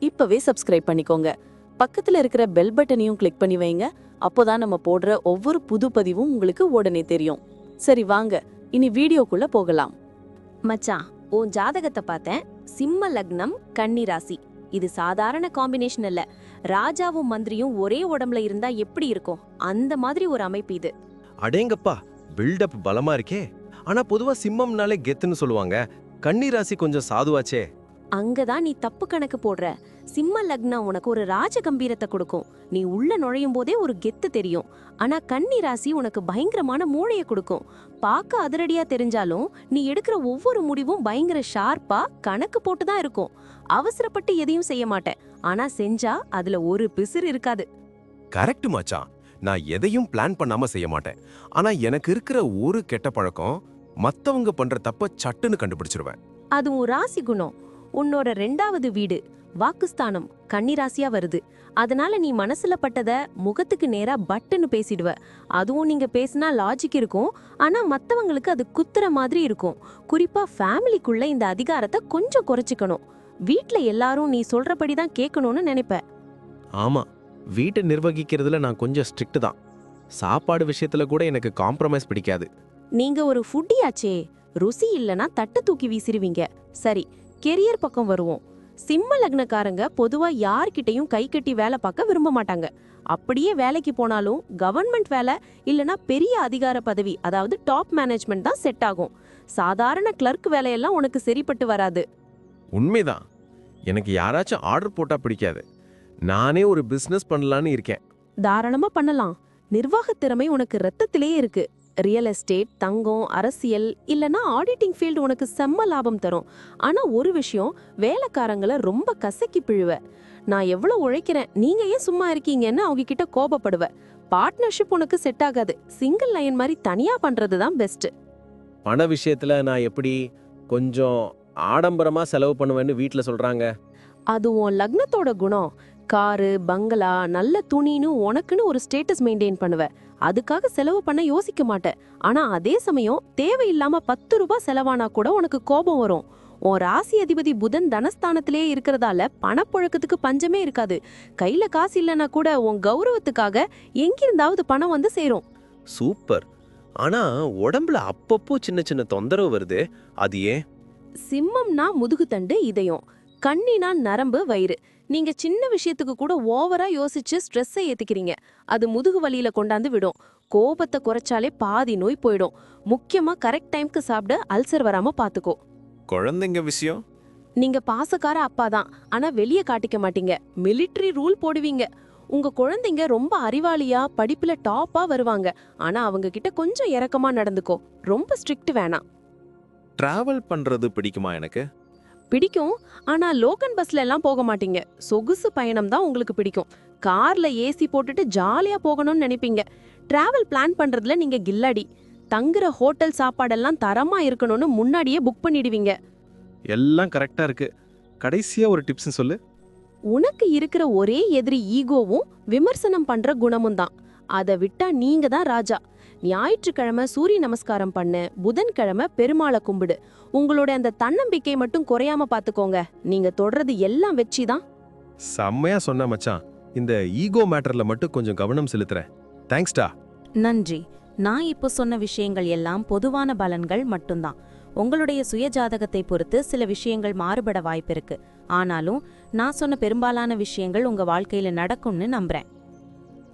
இப்பவே சப்ஸ்கிரைப் பண்ணிக்கோங்க. பக்கத்துல இருக்கிற பெல் பட்டனையும் கிளிக் பண்ணி வைங்க. அப்போதான் நம்ம போடுற ஒவ்வொரு புது பதிவும் உங்களுக்கு உடனே தெரியும். சரி வாங்க. இனி வீடியோக்குள்ள போகலாம். மச்சான் உன் ஜாதகத்தை பார்த்தேன். சிம்ம லக்னம் கன்னி ராசி. இது சாதாரண காம்பினேஷன் இல்ல ராஜாவும் மந்திரியும் ஒரே உடம்புல இருந்தா எப்படி இருக்கும்? அந்த மாதிரி ஒரு அமைப்பு இது. அடேங்கப்பா பில்டப் பலமா இருக்கே. ஆனா பொதுவா சிம்மம்னாலே கெத்துன்னு சொல்லுவாங்க. கன்னி ராசி கொஞ்சம் சாதுவாச்சே. அங்கதான் நீ தப்பு கணக்கு போடுற. சிம்ம லக்னம் உனக்கு ஒரு ராஜ கம்பீரத்தை கொடுக்கும். நீ உள்ள நுழையும் போதே ஒரு கெத்து தெரியும். ஆனா கன்னி ராசி உனக்கு பயங்கரமான மூளைய கொடுக்கும். பார்க்க அதிரடியா தெரிஞ்சாலும் நீ எடுக்கிற ஒவ்வொரு முடிவும் பயங்கர ஷார்ப்பா கணக்கு போட்டு தான் இருக்கும். அவசரப்பட்டு எதையும் செய்ய மாட்டேன். ஆனா செஞ்சா அதுல ஒரு பிசிறு இருக்காது. கரெக்ட் மச்சான். நான் எதையும் பிளான் பண்ணாம செய்ய மாட்டேன். ஆனா எனக்கு இருக்கிற ஒரு கெட்ட பழக்கம் மத்தவங்க பண்ற தப்ப சட்டுன்னு கண்டுபிடிச்சிருவேன். அது உன் ராசி குணம். உன்னோட ரெண்டாவது வீடு. வாக்குஸ்தானம் கன்னிராசியா வருது. அதனால நீ மனசுல பட்டத முகத்துக்கு நேரா பட்டுன்னு பேசிடுவ. அதுவும் நீங்க பேசினா லாஜிக் இருக்கும். ஆனா மத்தவங்களுக்கு அது குத்துற மாதிரி இருக்கும். குறிப்பா ஃபேமிலிக்குள்ள இந்த அதிகாரத்தை கொஞ்சம் குறைச்சிக்கணும். வீட்ல எல்லாரும் நீ சொல்றபடி தான் கேட்கணும்னு நினைப்ப. ஆமா. வீட்டை நிர்வகிக்கிறதுல நான் கொஞ்சம் ஸ்ட்ரிக்ட் தான். சாப்பாடு விஷயத்துல கூட எனக்கு காம்ப்ரமைஸ் பிடிக்காது. நீங்க ஒரு ஃபுட்டியாச்சே ருசி இல்லனா தட்டை தூக்கி வீசிருவீங்க சரி கெரியர் பக்கம் வருவோம். சிம்ம லக்னக்காரங்க பொதுவா யார்கிட்டயும் கை கட்டி வேலை பார்க்க விரும்ப மாட்டாங்க. அப்படியே வேலைக்கு போனாலும் கவர்மெண்ட் வேலை இல்லனா பெரிய அதிகார பதவி அதாவது டாப் மேனேஜ்மெண்ட் தான் செட் ஆகும். சாதாரண கிளர்க் வேலையெல்லாம் உனக்கு சரிப்பட்டு வராது. உண்மைதான். எனக்கு யாராச்சும் ஆர்டர் போட்டா பிடிக்காது. நானே ஒரு பிசினஸ் பண்ணலான்னு இருக்கேன். தாராளமா பண்ணலாம். நிர்வாகத் திறமை உனக்கு ரத்தத்திலேயே இருக்கு. ரியல் எஸ்டேட் தங்கம் அரசியல் இல்லனா ஆடிட்டிங் ஃபீல்டு உனக்கு செம்ம லாபம் தரும். ஆனா ஒரு விஷயம் வேலைக்காரங்கள ரொம்ப கசக்கி பிழுவ. நான் எவ்வளவு உழைக்கிறேன் நீங்க ஏன் சும்மா இருக்கீங்கன்னு அவங்க கிட்ட கோபப்படுவ. பார்ட்னர்ஷிப் உனக்கு செட் ஆகாது. சிங்கிள் லைன் மாதிரி தனியா பண்றது தான் பெஸ்ட் பண விஷயத்துல நான் எப்படி கொஞ்சம் ஆடம்பரமா செலவு பண்ணுவேன்னு வீட்ல சொல்றாங்க? அது உன் லக்னத்தோட குணம். காரு பங்களா நல்ல துணின்னு உனக்குன்னு ஒரு ஸ்டேட்டஸ் மெயின்டைன் பண்ணுவ. அதுக்காக செலவு பண்ண யோசிக்க மாட்ட ஆனா அதே சமயம் தேவையில்லாம பத்து ரூபாய் செலவானா கூட உனக்கு கோபம் வரும். உன் ராசி அதிபதி புதன் தனஸ்தானத்திலே இருக்கிறதால பணப்புழக்கத்துக்கு பஞ்சமே இருக்காது. கையில காசு இல்லைன்னா கூட உன் கௌரவத்துக்காக எங்கிருந்தாவது பணம் வந்து சேரும். சூப்பர். ஆனா உடம்புல அப்பப்போ சின்ன சின்ன தொந்தரவு வருது. அது ஏன்? சிம்மம்னா முதுகுத்தண்டு இதயம் கண்ணினா நரம்பு வயிறு. நீங்க சின்ன விஷயத்துக்கு கூட ஓவரா யோசிச்சு ஸ்ட்ரெஸ்ஸை ஏத்திக்கிறீங்க. அது முதுகு வலியில கொண்டாந்து விடும். கோபத்தை குறைச்சாலே பாதி நோய் போயிடும். முக்கியமா கரெக்ட் டைம்க்கு சாப்பிட அல்சர் வராம பாத்துக்கோ. குழந்தைங்க விஷயம்? நீங்க பாசக்கார அப்பா தான். ஆனா வெளிய காட்டிக்க மாட்டீங்க. மிலிட்டரி ரூல் போடுவீங்க. உங்க குழந்தைங்க ரொம்ப அறிவாளியா படிப்புல டாப்பா வருவாங்க. ஆனா அவங்க கிட்ட கொஞ்சம் இறக்கமா நடந்துக்கோ. ரொம்ப ஸ்ட்ரிக்ட் வேணாம். டிராவல் பண்றது பிடிக்குமா எனக்கு? பிடிக்கும். ஆனா லோக்கல் பஸ்ல எல்லாம் போக மாட்டீங்க. சொகுசு பயணம் தான் உங்களுக்கு பிடிக்கும். கார்ல ஏசி போட்டுட்டு ஜாலியா போகணும்னு நினைப்பீங்க. டிராவல் பிளான் பண்றதுல நீங்க கில்லாடி. தங்குற ஹோட்டல் சாப்பாடெல்லாம் தரமா இருக்கணும்னு முன்னாடியே புக் பண்ணிடுவீங்க. எல்லாம் கரெக்டா இருக்கு. கடைசியா ஒரு டிப்ஸ் சொல்லு. உனக்கு இருக்கிற ஒரே எதிரி ஈகோவும் விமர்சனம் பண்ற குணமும் தான். அதை விட்டா நீங்க தான் ராஜா. ஞாயிற்றுக்கிழமை சூரிய நமஸ்காரம் பண்ணு புதன்கிழமை பெருமாளை கும்பிடு. உங்களோட அந்த தன்னம்பிக்கை மட்டும் குறையாம பாத்துக்கோங்க. நீங்க தொடறது எல்லாம் வெற்றி தான். செம்மையா சொன்ன மச்சான். இந்த ஈகோ மேட்டர்ல மட்டும் கொஞ்சம் கவனம் செலுத்துறேன். தேங்க்ஸ்டா நன்றி. நான் இப்போ சொன்ன விஷயங்கள் எல்லாம் பொதுவான பலன்கள் மட்டும்தான். உங்களுடைய சுய ஜாதகத்தை பொறுத்து சில விஷயங்கள் மாறுபட வாய்ப்பிருக்கு ஆனாலும் நான் சொன்ன பெரும்பாலான விஷயங்கள் உங்க வாழ்க்கையில நடக்கும்னு நம்புறேன்.